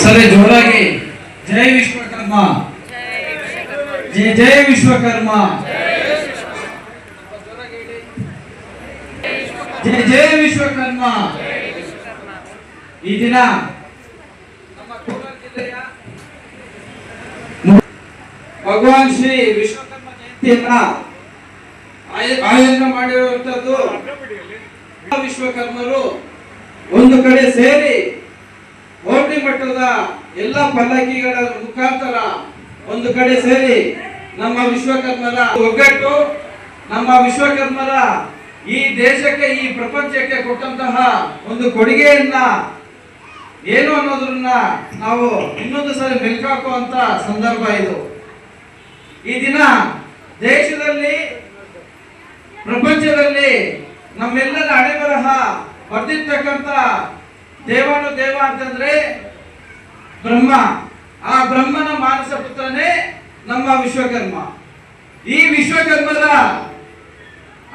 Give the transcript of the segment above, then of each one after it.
ಒಂದ್ಸರಿ ಜೋರಾಗಿ. ಜಯ ವಿಶ್ವಕರ್ಮ. ಜೈ ಜೈ ವಿಶ್ವಕರ್ಮ. ಜೈ ಜೈ ವಿಶ್ವಕರ್ಮ. ಈ ದಿನ ಭಗವಾನ್ ಶ್ರೀ ವಿಶ್ವಕರ್ಮ ಜಯಂತಿಯನ್ನ ಆಯ- ಆಯೋಜನೆ ಮಾಡಿರುವಂತದ್ದು ವಿಶ್ವಕರ್ಮರು ಒಂದು ಕಡೆ ಸೇರಿ ಹೋಬಳಿ ಮಟ್ಟದ ಎಲ್ಲ ಪಲ್ಲಕ್ಕಿಗಳ ಮುಖಾಂತರ ಒಂದು ಕಡೆ ಸೇರಿ ನಮ್ಮ ವಿಶ್ವಕರ್ಮರ ಒಗ್ಗಟ್ಟು, ನಮ್ಮ ವಿಶ್ವಕರ್ಮರ ಈ ದೇಶಕ್ಕೆ, ಈ ಪ್ರಪಂಚಕ್ಕೆ ಕೊಟ್ಟಂತಹ ಒಂದು ಕೊಡುಗೆಯನ್ನ ಏನು ಅನ್ನೋದನ್ನ ನಾವು ಇನ್ನೊಂದು ಸಲ ಮೆಲ್ಕಾಕುವಂತ ಸಂದರ್ಭ ಇದು. ಈ ದಿನ ದೇಶದಲ್ಲಿ, ಪ್ರಪಂಚದಲ್ಲಿ ನಮ್ಮೆಲ್ಲರ ಹಣೆಬರಹ ಬರ್ದಿರ್ತಕ್ಕಂಥ ದೇವನು ದೇವ ಅಂತಂದ್ರೆ ಬ್ರಹ್ಮ. ಆ ಬ್ರಹ್ಮನ ಮಾನಸ ಪುತ್ರನೇ ನಮ್ಮ ವಿಶ್ವಕರ್ಮ. ಈ ವಿಶ್ವಕರ್ಮದ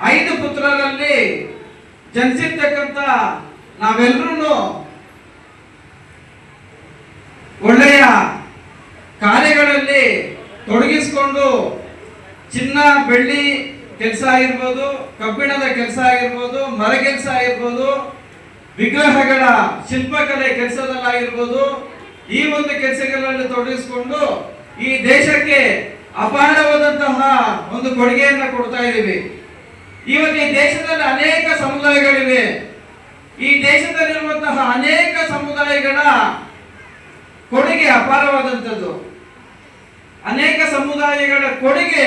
ಐದು ಪುತ್ರರಲ್ಲಿ ಜನಿಸಿರ್ತಕ್ಕಂಥ ನಾವೆಲ್ಲರೂ ಒಳ್ಳೆಯ ಕಾರ್ಯಗಳಲ್ಲಿ ತೊಡಗಿಸಿಕೊಂಡು ಚಿನ್ನ, ಬೆಳ್ಳಿ, ಕೆಲಸ ಆಗಿರ್ಬೋದು, ಕಬ್ಬಿಣದ ಕೆಲಸ ಆಗಿರ್ಬೋದು, ಮರ ಕೆಲಸ ಆಗಿರ್ಬೋದು ವಿಗ್ರಹಗಳ ಶಿಲ್ಪಕಲೆ ಕೆಲಸದಲ್ಲಾಗಿರ್ಬೋದು, ಈ ಒಂದು ಕೆಲಸಗಳಲ್ಲಿ ತೊಡಗಿಸಿಕೊಂಡು ಈ ದೇಶಕ್ಕೆ ಅಪಾರವಾದಂತಹ ಒಂದು ಕೊಡುಗೆಯನ್ನ ಕೊಡ್ತಾ ಇದ್ದೀವಿ. ಇವತ್ತು ಈ ದೇಶದಲ್ಲಿ ಅನೇಕ ಸಮುದಾಯಗಳಿವೆ. ಈ ದೇಶದಲ್ಲಿರುವಂತಹ ಅನೇಕ ಸಮುದಾಯಗಳ ಕೊಡುಗೆ ಅಪಾರವಾದಂಥದ್ದು. ಅನೇಕ ಸಮುದಾಯಗಳ ಕೊಡುಗೆ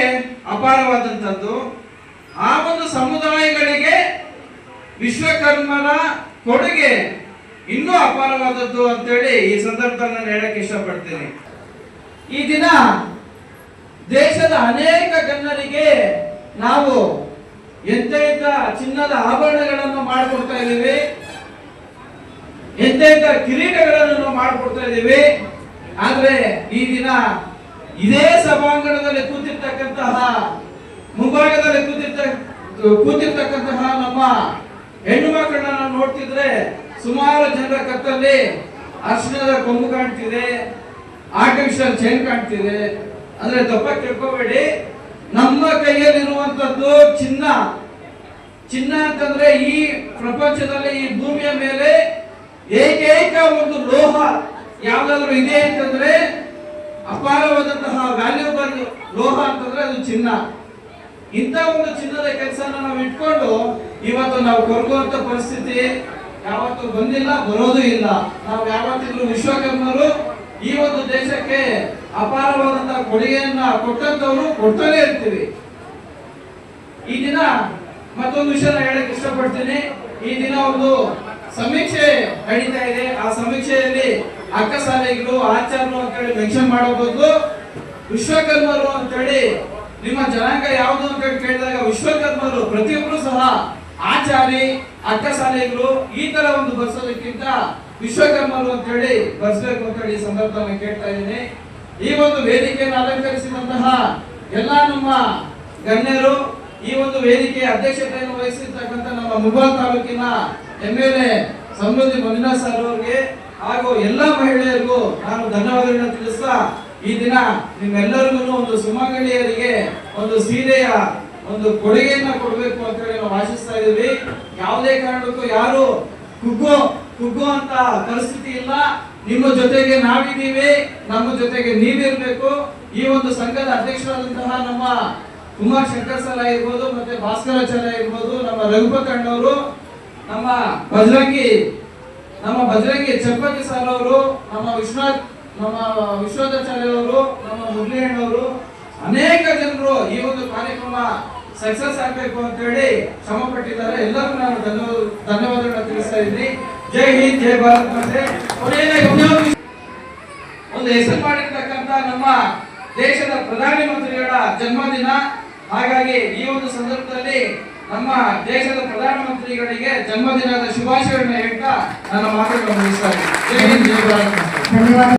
ಅಪಾರವಾದಂಥದ್ದು. ಆ ಒಂದು ಸಮುದಾಯಗಳಿಗೆ ವಿಶ್ವಕರ್ಮರ ಕೊಡುಗೆ ಇನ್ನೂ ಅಪಾರವಾದದ್ದು ಅಂತೇಳಿ ಈ ಸಂದರ್ಭದಲ್ಲಿ ನಾನು ಹೇಳಕ್ ಇಷ್ಟಪಡ್ತೀನಿ. ಈ ದಿನ ದೇಶದ ಅನೇಕ ಗಣ್ಯರಿಗೆ ನಾವು ಎಂತೆಂಥ ಚಿನ್ನದ ಆಭರಣಗಳನ್ನು ಮಾಡಿಕೊಡ್ತಾ ಇದ್ದೀವಿ, ಎಂತೆಂಥ ಕಿರೀಟಗಳನ್ನು ಮಾಡಿಕೊಡ್ತಾ ಇದ್ದೀವಿ, ಆದ್ರೆ ಈ ದಿನ ಇದೇ ಸಭಾಂಗಣದಲ್ಲಿ ಕೂತಿರ್ತಕ್ಕಂತಹ ಮುಂಭಾಗದಲ್ಲಿ ಕೂತಿರ್ತ ಕೂತಿರ್ತಕ್ಕಂತಹ ನಮ್ಮ ಹೆಣ್ಣು ಮಕ್ಕಳನ್ನ ನಾವು ನೋಡ್ತಿದ್ರೆ ಸುಮಾರು ಜನರ ಕತ್ತಲ್ಲಿ ಅರ್ಶನದ ಕೊಂಬು ಕಾಣ್ತಿದೆ ಆರ್ಟಿಫಿಷಿಯಲ್ ಚೈನ್ ಕಾಣ್ತಿದೆ. ಅಂದ್ರೆ ದಪ್ಪ ತಿಳ್ಕೋಬೇಡಿ. ನಮ್ಮ ಕೈಯಲ್ಲಿರುವಂತದ್ದು ಚಿನ್ನ. ಚಿನ್ನ ಅಂತಂದ್ರೆ ಈ ಪ್ರಪಂಚದಲ್ಲಿ ಈ ಭೂಮಿಯ ಮೇಲೆ ಏಕೈಕ ಒಂದು ಲೋಹ ಯಾವ್ದಾದ್ರು ಇದೆ ಅಂತಂದ್ರೆ ಅಪಾರವಾದಂತಹ ವ್ಯಾಲ್ಯೂಬಲ್ ಲೋಹ ಅಂತಂದ್ರೆ ಅದು ಚಿನ್ನ. ಇಂಥ ಒಂದು ಚಿನ್ನದ ಕೆಲಸನ ನಾವು ಇಟ್ಕೊಂಡು ಇವತ್ತು ನಾವು ಕೊರಗುವಂತ ಪರಿಸ್ಥಿತಿ ಯಾವತ್ತು ಬಂದಿಲ್ಲ, ಬರೋದು ಇಲ್ಲ. ನಾವು ಯಾವತ್ತಿದ್ರು ವಿಶ್ವಕರ್ಮರು ಈ ಒಂದು ದೇಶಕ್ಕೆ ಅಪಾರವಾದಂತಹ ಕೊಡುಗೆಯನ್ನ ಕೊಟ್ಟಂತವ್ರು ಕೊಡ್ತಾನೆ ಇರ್ತೀವಿ. ಈ ದಿನ ಮತ್ತೊಂದು ವಿಷಯ ಹೇಳಕ್ ಇಷ್ಟಪಡ್ತೀನಿ. ಈ ದಿನ ಒಂದು ಸಮೀಕ್ಷೆ ನಡೀತಾ ಇದೆ. ಆ ಸಮೀಕ್ಷೆಯಲ್ಲಿ ಅಕ್ಕಸಾಲಿಗರು ಆಚಾರ್ಯರು ಅಂತೇಳಿ ಮೆನ್ಷನ್ ಮಾಡಬಹುದು. ವಿಶ್ವಕರ್ಮರು ವಿಶ್ವಕರ್ಮರು ಅಂತೇಳಿ ನಿಮ್ಮ ಜನಾಂಗ ಯಾವುದು ಅಂತ ಹೇಳಿ ಕೇಳಿದಾಗ ವಿಶ್ವಕರ್ಮರು ಪ್ರತಿಯೊಬ್ಬರು ಸಹ ಆಚಾರಿ ಅಕ್ಕಸಾಲಿಗರು ಈ ತರ ಒಂದು ಬರ್ಸೋದಕ್ಕಿಂತ ವಿಶ್ವಕರ್ಮರು ಅಂತ ಹೇಳಿ ಬರ್ಸ್ಬೇಕು ಅಂತ ಹೇಳಿ ಈ ಸಂದರ್ಭದಲ್ಲಿ ಕೇಳ್ತಾ ಇದ್ದೀನಿ. ಈ ಒಂದು ವೇದಿಕೆಯನ್ನು ಅಲಂಕರಿಸಿದಂತಹ ಎಲ್ಲಾ ನಮ್ಮ ಗಣ್ಯರು, ಈ ಒಂದು ವೇದಿಕೆಯ ಅಧ್ಯಕ್ಷತೆಯನ್ನು ವಹಿಸಿರ್ತಕ್ಕಂಥ ನಮ್ಮ ಮುಬಲ್ ತಾಲೂಕಿನ M L A Samruddhi Manjunath sir ಅವರಿಗೆ ಹಾಗೂ ಎಲ್ಲ ಮಹಿಳೆಯರಿಗೂ ನಾನು ಧನ್ಯವಾದಗಳನ್ನು ತಿಳಿಸ್ತಾ ಈ ದಿನ ನಿಮ್ಮೆಲ್ಲರಿಗೂ ಒಂದು ಸುಮಂಗಲಿಯರಿಗೆ ಒಂದು ಸೀರೆಯ ಒಂದು ಕೊಡುಗೆಯನ್ನ ಕೊಡಬೇಕು ಅಂತ ಹೇಳಿ ನಾವು ಆಶಿಸ್ತಾ ಇದೀವಿ ಯಾವುದೇ ಕಾರಣಕ್ಕೂ ಯಾರು ಕುಗ್ಗೋ ಕುಗ್ಗೋ ಅಂತ ಪರಿಸ್ಥಿತಿ ಇಲ್ಲ. ನಿಮ್ಮ ಜೊತೆಗೆ ನಾವಿದ್ದೀವಿ, ನಮ್ಮ ಜೊತೆಗೆ ನೀವಿರ್ಬೇಕು. ಈ ಒಂದು ಸಂಘದ ಅಧ್ಯಕ್ಷರಾದಂತಹ ನಮ್ಮ ಕುಮಾರ್ ಶಂಕರ್ ಸರ್ ಆಗಿರ್ಬೋದು, ಮತ್ತೆ ಭಾಸ್ಕರಾಚಾರ್ಯ ಆಗಿರ್ಬೋದು, ನಮ್ಮ ರಘುಪತಣ್ಣವರು ನಮ್ಮ ಭಜರಂಗಿ ನಮ್ಮ ಭಜರಂಗಿ ಚಪ್ಪತಿ ಸರ್ ಅವರು, ನಮ್ಮ ವಿಶ್ವನಾಥ್, ನಮ್ಮ ವಿಶ್ವದಾಚಾರ್ಯ ಅವರು, ನಮ್ಮ ಮುರಳಿ ಅಣ್ಣವರು, ಅನೇಕ ಜನರು ಈ ಒಂದು ಕಾರ್ಯಕ್ರಮ ಸಕ್ಸಸ್ ಆಗ್ಬೇಕು ಅಂತ ಹೇಳಿ ಶ್ರಮ ಪಟ್ಟಿದ್ದಾರೆ. ಎಲ್ಲರೂ ನಾನು ಧನ್ಯವಾದ ಧನ್ಯವಾದಗಳನ್ನ ತಿಳಿಸ್ತಾ ಇದ್ದೀನಿ. ಜೈ ಹಿಂದ್, ಜೈ ಭಾರತ್ ಕೊನೆಯದಾಗಿ ಒಂದೇ ಹೆಸರು ಮಾಡಿರ್ತಕ್ಕಂಥ ನಮ್ಮ ದೇಶದ ಪ್ರಧಾನಿ ಮಂತ್ರಿಗಳ ಜನ್ಮದಿನ. ಹಾಗಾಗಿ ಈ ಒಂದು ಸಂದರ್ಭದಲ್ಲಿ ನಮ್ಮ ದೇಶದ ಪ್ರಧಾನಮಂತ್ರಿಗಳಿಗೆ ಜನ್ಮದಿನದ ಶುಭಾಶಯಗಳನ್ನ ಹೇಳ್ತಾ ನನ್ನ ಮಾತುಗಳನ್ನು ಮುಗಿಸ್ತಾ ಇದ್ದೀನಿ. ಜೈ ಹಿಂದ್, ಜೈ ಭಾರತ್ ಮಾತೆ.